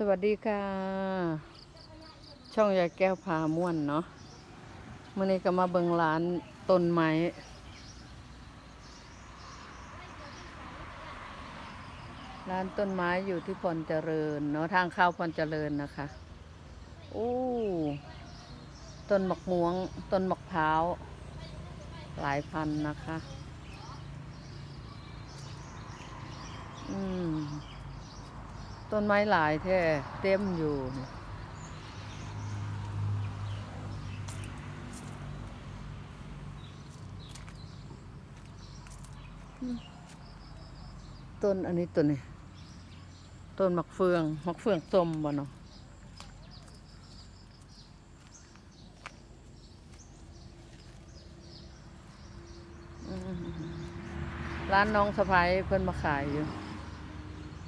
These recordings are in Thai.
สวัสดีค่ะ ช่องยายแก้วพาม่วนเนาะมื่อนี้ก็มาเบิงร้านต้นไม้ร้านต้นไม้อยู่ที่พรเจริญเนาะทางเข้าพรเจริญนะคะโอ้ต้นมะม่วง ต้นมะพร้าว หลายพันนะคะ อืม ต้นไม้หลายแท้เต็มอยู่ต้นอันนี้ต้นนี้ต้นมักเฟืองมักเฟืองส้มบ่เนาะร้านน้องสะพายเพิ่นมาขายอยู่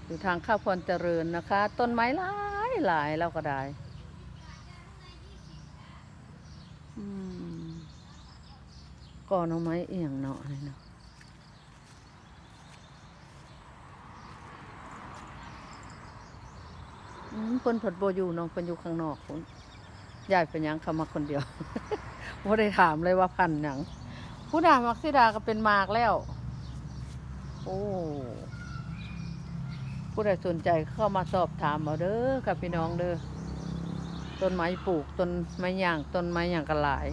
อยู่ทางข้าวพรเจริญนะคะ ต้นไม้หลายหลายแล้วก็ได้ก่อนเอาไม้เอียงเนาะนี่เนาะอืมเพิ่นผดโบอยู่น้องเพิ่นอยู่ข้างนอกคุณยายเป็นยังเขามาคนเดียวว่าได้ถามเลยว่าพันหยังผู้ดามักซิดาก็เป็นมากแล้ว โอ้ ผู้ใดสนใจเข้ามาสอบถามเอาเด้อกับพี่น้องเด้อต้นไม้ปลูกต้นไม้ย่างต้นไม้ย่างกันหลาย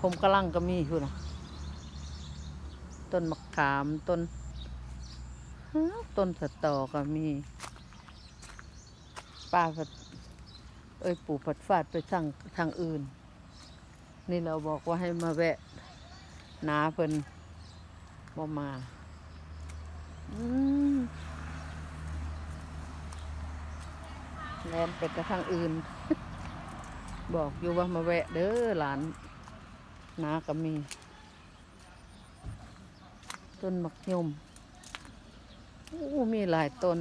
ผมกำลังก็มีอยู่นะต้นมะขามต้นต้นสตอก็มีป้าผัดเอ้ยปู่ผัดฟาดไปทางทางอื่น นี่เราบอกว่าให้มาแวะนาเพิ่น บ่มาอืมแลนไปกระทางอื่น บอกอยู่ว่ามาแวะเด้อหลานนาก็มี ต้นมักยมโอ้มีหลายต้น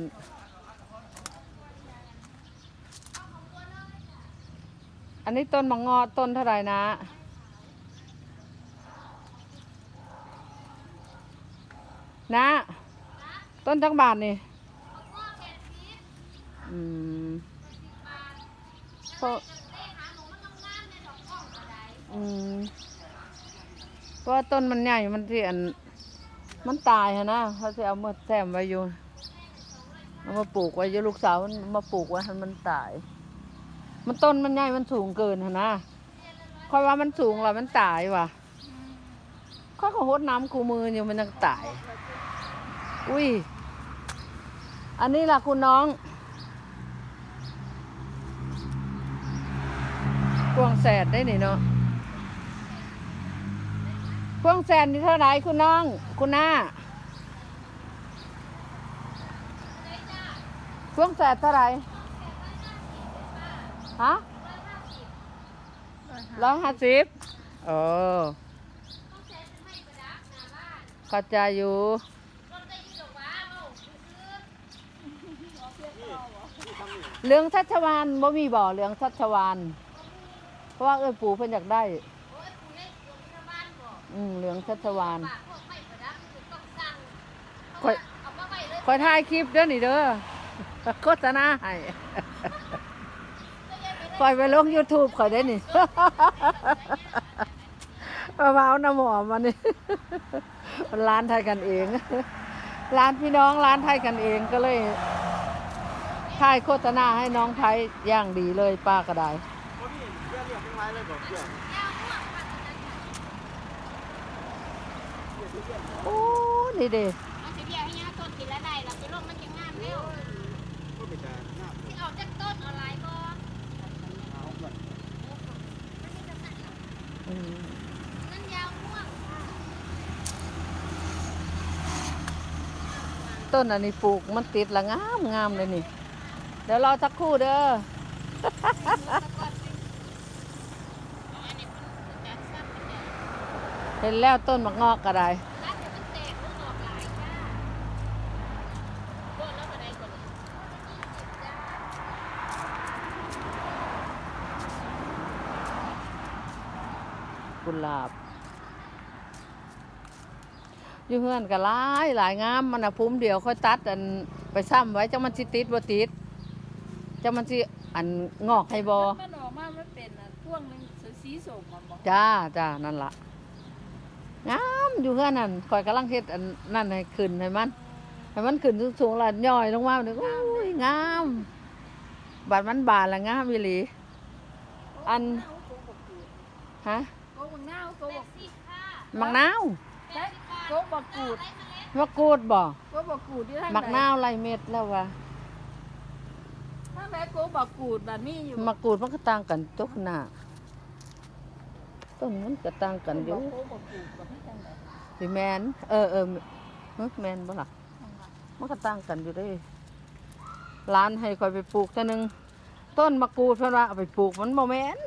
อันนี้ต้นมังงอต้นเท่าไหร่นะ นะต้นจักบาทนี่อืมเพราะอืมเพราะต้นมันใหญ่มันที่อันมันตายฮะนะเขาจะเอามาแซมไว้อยู่เอามาปลูกไว้อยู่ลูกสาวมันมาปลูกไว้ให้มันตาย มันต้นมันใหญ่มันสูงเกินฮะนะค่อยว่ามันสูงแล้วมันตายว่ะค่อยก็หดน้ำคูมืออยู่มันยังตาย อุ้ย อันนี้ล่ะคุณน้อง พวงแสดได้หนิเนาะ พวงแสดนี่เท่าไหร่คุณน้อง คุณหน้า พวงแสดเท่าไหร่ฮะร้อยห้าสิบโอ้เข้าใจอยู่ เหลืองชัชวานบ่มีบ่อเหลืองชัชวานเพราะว่าเอ้ยปู่เพิ่นอยากได้อืมเหลืองชัชวานคอยคอยถ่ายคลิปเด้อนี่เด้อโฆษณาให้คอยไปลง YouTube คอยได้นี่มาเอาน้ำหอมมานี่ร้านไทยกันเอง ร้านพี่น้องร้านไทยกันเองก็เลย ถ่ายโฆษณาให้น้องไทยอย่างดีเลยป้าก็ได้บ่มีเพื่อนเรียกเป็นไม้เลยบอกเพื่อนโอ้นี่เด้เอาสิเบียร์ให้ย่าต้นกินแล้วได้แล้วไปลงมันจะงามเร็วก็เป็นแต่หน้าเพื่อนที่เอาจากต้นเอาหลายบ่เอาเพื่อนอืมนั่นยาวม่วงต้นอันนี้ปลูกมันติดละงามงามเลยนี่ เดี๋ยวรอสักครู่เด้อเห็นแล้วต้นมะงอกก็ได้รัดให้มันแตกมันออกหลายจ้าโดนแล้วก็ได้ก่อนเลยจ้ากุหลาบอยู่เฮือนก็หลายหลายงามมันน่ะภูมิเดียวค่อยตัดอันไปซ้ำไว้จังมันสิติดบ่ติด จังมันสิอันงอกให้บ่มันออกมามันเป็นอะช่วงหนึงสีส้มมันบอกจ้าจ้านั่นล่ะงามอยู่เฮือนนั่นข่อยกำลังเฮ็ดอันนั่นให้ขึ้นให้มันให้มันขึ้นสูงๆแล้วย่อยลงมาเด้อโอ้ยงามบาดมันบานละงามอีหลี อัน ฮะโกบักนาวโกบักมักนาวโกบักกูดมะกรูดบ่โกบักกูดที่ทางมักนาวไรเม็ดแล้ววะถ้า แม่โกบักกูดแบบนี้อยู่มะกรูดมันก็ต่างกันตกหน้าต้นมันก็ต่างกันอยู่โกบักกูดกับพี่จังไดสิแมนเออเออเฮ้ยแมนบ่ล่ะมันก็ต่างกันอยู่เด้ร้านให้คอยไปปลูกเท่านึงต้นมะกรูดเพิ่นว่าเอาไปปลูกมันบ่แม่น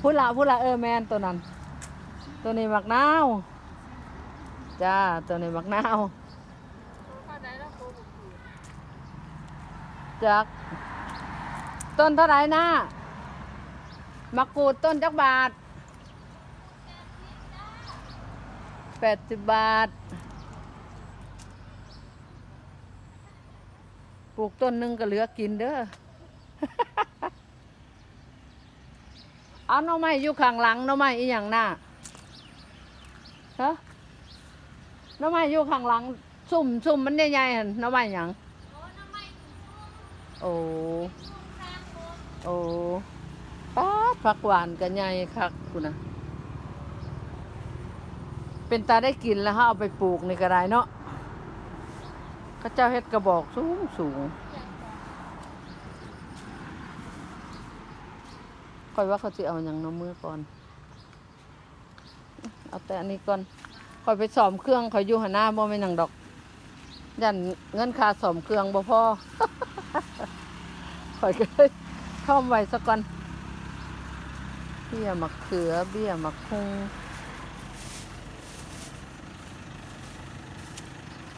พูดละพูดละเออแมนตัวนั้น ตัวนี้มักนาวจ้าตัวนี้มักนาว ถ้าได้แล้วโกบักกูด จักต้นเท่าไรนะมะกรูดต้นจักบาทแปดสิบบาท ปลูกต้นหนึ่งก็เหลือกินเด้อ เอาหน่อไม้อยู่ข้างหลังหน่อไม้อีหยังหน่ะฮะหน่อไม้อยู่ข้างหลัง ซุ่มซุ่มมันใหญ่ๆหั่หน่อไม้หยัง โอ้โอ้ป้าผักหวานกันใหญ่คักคุณนะเป็นตาได้กินแล้วฮะเอาไปปลูกในี่ก็ไดเนาะก็เจ้าเฮ็ดกระบอกสูงสูงคอยว่าเขาจะเอาอย่างน้ำมือก่อน เอาแต่อันนี้ก่อนคอยไปสอมเครื่องคอยอยู่หันหน้าบ่ไม่นหนังดอก ยันเงินค่าสอมเครื่องบ่พอ ข่อยก็เลยท่อมไว้สักก่อนเบี้ยมะเขือเบี้ยมะคุง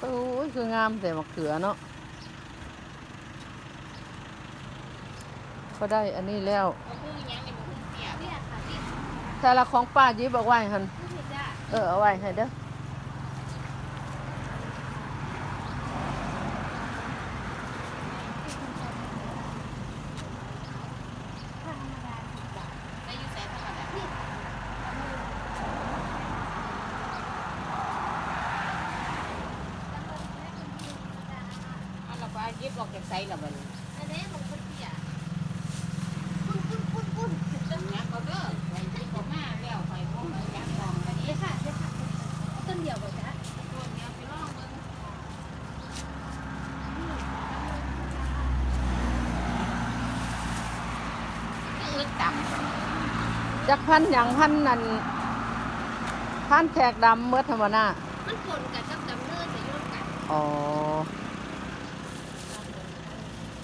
โอ้ยคืองามแต่มะเขือเนาะก็ได้อันนี้แล้วแต่ละของป้ายิบเอาไว้หันเออเอาไว้ให้เด้อ ได้อยู่แสนเท่าไหร่แบบนี้อันละก็ยิบ ออกจากไสละบัดนี้อันนี้มันเป็นเปียกปุ้นปุ้นปุ้นปุ้นต้นยักษ์ก็เด้อไปที่เขามาแล้วไปพวกมันยักษ์กองกันนี่เดี๋ยวค่ะเดี๋ยวค่ะเอาต้นเดียวก่อนจ้ะต้นเนี้ยไปลองเบิ่งคืออึดต่ำจักพันอย่างพันนั่นพันแขกดำเมื่อธรรมนามันผลกับจับดำเนินจะยุ่งกัน อ๋อ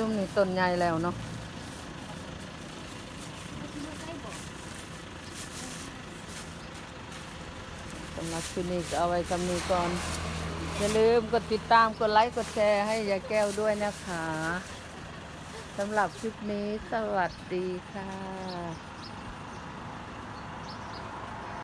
ช่วงนี้ต้นใหญ่แล้วเนาะสำหรับคลิปนี้เอาไว้คำนี้ก่อน อย่าลืมกดติดตามกดไลค์กดแชร์ให้ยายแก้วด้วยนะคะสำหรับคลิปนี้สวัสดีค่ะ